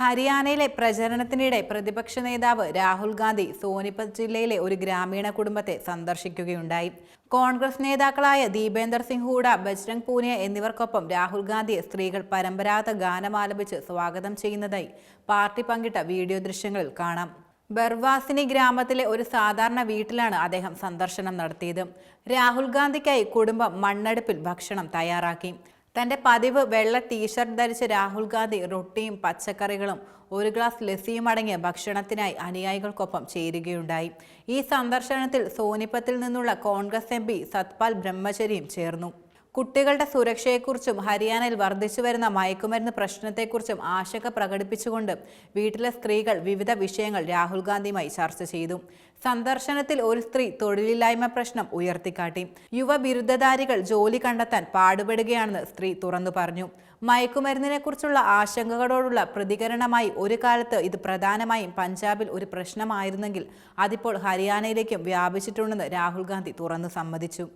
ഹരിയാനയിലെ പ്രചരണത്തിനിടെ പ്രതിപക്ഷ നേതാവ് രാഹുൽ ഗാന്ധി സോനിപത് ജില്ലയിലെ ഒരു ഗ്രാമീണ കുടുംബത്തെ സന്ദർശിക്കുകയുണ്ടായി. കോൺഗ്രസ് നേതാക്കളായ ദീപേന്ദർ സിംഗ് ഹൂഡ ബജ്രംഗ് പൂനിയ എന്നിവർക്കൊപ്പം രാഹുൽ ഗാന്ധിയെ സ്ത്രീകൾ പരമ്പരാഗത ഗാനം ആലപിച്ച് സ്വാഗതം ചെയ്യുന്നതായി പാർട്ടി പങ്കിട്ട വീഡിയോ ദൃശ്യങ്ങളിൽ കാണാം. ബർവാസിനി ഗ്രാമത്തിലെ ഒരു സാധാരണ വീട്ടിലാണ് അദ്ദേഹം സന്ദർശനം നടത്തിയത്. രാഹുൽ ഗാന്ധിക്കായി കുടുംബം മണ്ണെടുപ്പിൽ ഭക്ഷണം തയ്യാറാക്കി. തന്റെ പതിവ് വെള്ള ടീഷർട്ട് ധരിച്ച് രാഹുൽ ഗാന്ധി റൊട്ടിയും പച്ചക്കറികളും ഒരു ഗ്ലാസ് ലസ്സിയും അടങ്ങിയ ഭക്ഷണത്തിനായി അനുയായികൾക്കൊപ്പം ചേരുകയുണ്ടായി. ഈ സന്ദർശനത്തിൽ സോനിപ്പത്തിൽ നിന്നുള്ള കോൺഗ്രസ് എം സത്പാൽ ബ്രഹ്മചരിയും ചേർന്നു. കുട്ടികളുടെ സുരക്ഷയെക്കുറിച്ചും ഹരിയാനയിൽ വർദ്ധിച്ചു വരുന്ന മയക്കുമരുന്ന് പ്രശ്നത്തെക്കുറിച്ചും ആശങ്ക പ്രകടിപ്പിച്ചുകൊണ്ട് വീട്ടിലെ സ്ത്രീകൾ വിവിധ വിഷയങ്ങൾ രാഹുൽ ഗാന്ധിയുമായി ചർച്ച ചെയ്തു. സന്ദർശനത്തിൽ ഒരു സ്ത്രീ തൊഴിലില്ലായ്മ പ്രശ്നം ഉയർത്തിക്കാട്ടി. യുവ ബിരുദധാരികൾ ജോലി കണ്ടെത്താൻ പാടുപെടുകയാണെന്ന് സ്ത്രീ തുറന്നു പറഞ്ഞു. മയക്കുമരുന്നിനെക്കുറിച്ചുള്ള ആശങ്കകളോടുള്ള പ്രതികരണമായി ഒരു കാലത്ത് ഇത് പ്രധാനമായും പഞ്ചാബിൽ ഒരു പ്രശ്നമായിരുന്നെങ്കിൽ അതിപ്പോൾ ഹരിയാനയിലേക്കും വ്യാപിച്ചിട്ടുണ്ടെന്ന് രാഹുൽ ഗാന്ധി തുറന്നു സമ്മതിച്ചു.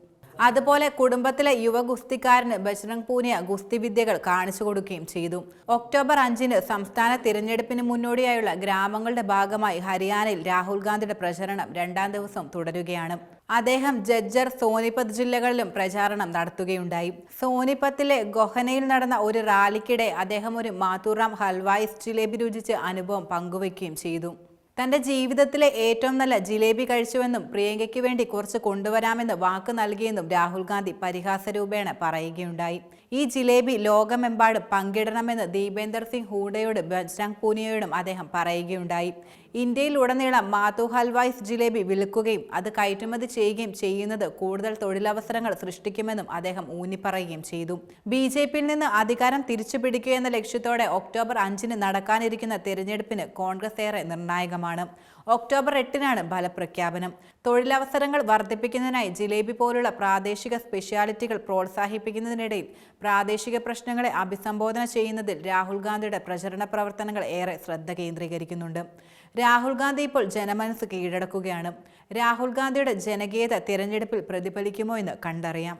അതുപോലെ കുടുംബത്തിലെ യുവ ഗുസ്തിക്കാരന് ബജ്രംഗ് പൂനിയ ഗുസ്തി വിദ്യകൾ കാണിച്ചു കൊടുക്കുകയും ചെയ്തു. ഒക്ടോബർ അഞ്ചിന് സംസ്ഥാന തിരഞ്ഞെടുപ്പിന് മുന്നോടിയായുള്ള ഗ്രാമങ്ങളുടെ ഭാഗമായി ഹരിയാനയിൽ രാഹുൽ ഗാന്ധിയുടെ പ്രചരണം രണ്ടാം ദിവസം തുടരുകയാണ്. അദ്ദേഹം ജജ്ജർ സോനിപത് ജില്ലകളിലും പ്രചാരണം നടത്തുകയുണ്ടായി. സോനിപത്തിലെ ഗൊഹനയിൽ നടന്ന ഒരു റാലിക്കിടെ അദ്ദേഹം ഒരു മാത്തൂറാം ഹൽവായിസ് ജിലേബി രുചിച്ച് അനുഭവം പങ്കുവയ്ക്കുകയും ചെയ്തു. തന്റെ ജീവിതത്തിലെ ഏറ്റവും നല്ല ജിലേബി കഴിച്ചുവെന്നും പ്രിയങ്കയ്ക്ക് വേണ്ടി കുറച്ച് കൊണ്ടുവരാമെന്ന് വാക്ക് നൽകിയെന്നും രാഹുൽ ഗാന്ധി പരിഹാസരൂപേണ പറയുകയുണ്ടായി. ഈ ജിലേബി ലോകമെമ്പാടും പങ്കിടണമെന്ന് ദീപേന്ദർ സിംഗ് ഹൂഡയോടും ബജ്രംഗ് പൂനിയയോടും അദ്ദേഹം പറയുകയുണ്ടായി. ഇന്ത്യയിൽ ഉടനീളം മാതു ഹൽവായ്സ് ജിലേബി വിൽക്കുകയും അത് കയറ്റുമതി ചെയ്യുകയും ചെയ്യുന്നത് കൂടുതൽ തൊഴിലവസരങ്ങൾ സൃഷ്ടിക്കുമെന്നും അദ്ദേഹം ഊന്നിപ്പറയുകയും ചെയ്തു. ബി ജെ പിയിൽ നിന്ന് അധികാരം തിരിച്ചുപിടിക്കുക എന്ന ലക്ഷ്യത്തോടെ ഒക്ടോബർ അഞ്ചിന് നടക്കാനിരിക്കുന്ന തെരഞ്ഞെടുപ്പിന് കോൺഗ്രസ് ഏറെ നിർണായകമാണ് ഒക്ടോബർ എട്ടിനാണ് ഫലപ്രഖ്യാപനം. തൊഴിലവസരങ്ങൾ വർദ്ധിപ്പിക്കുന്നതിനായി ജിലേബി പോലുള്ള പ്രാദേശിക സ്പെഷ്യാലിറ്റികൾ പ്രോത്സാഹിപ്പിക്കുന്നതിനിടയിൽ പ്രാദേശിക പ്രശ്നങ്ങളെ അഭിസംബോധന ചെയ്യുന്നതിൽ രാഹുൽ ഗാന്ധിയുടെ പ്രചരണ പ്രവർത്തനങ്ങൾ ഏറെ ശ്രദ്ധ കേന്ദ്രീകരിക്കുന്നുണ്ട്. രാഹുൽ ഗാന്ധി ഇപ്പോൾ ജനമനസ് കീഴടക്കുകയാണ്. രാഹുൽ ഗാന്ധിയുടെ ജനകീയത തിരഞ്ഞെടുപ്പിൽ പ്രതിഫലിക്കുമോ എന്ന് കണ്ടറിയാം.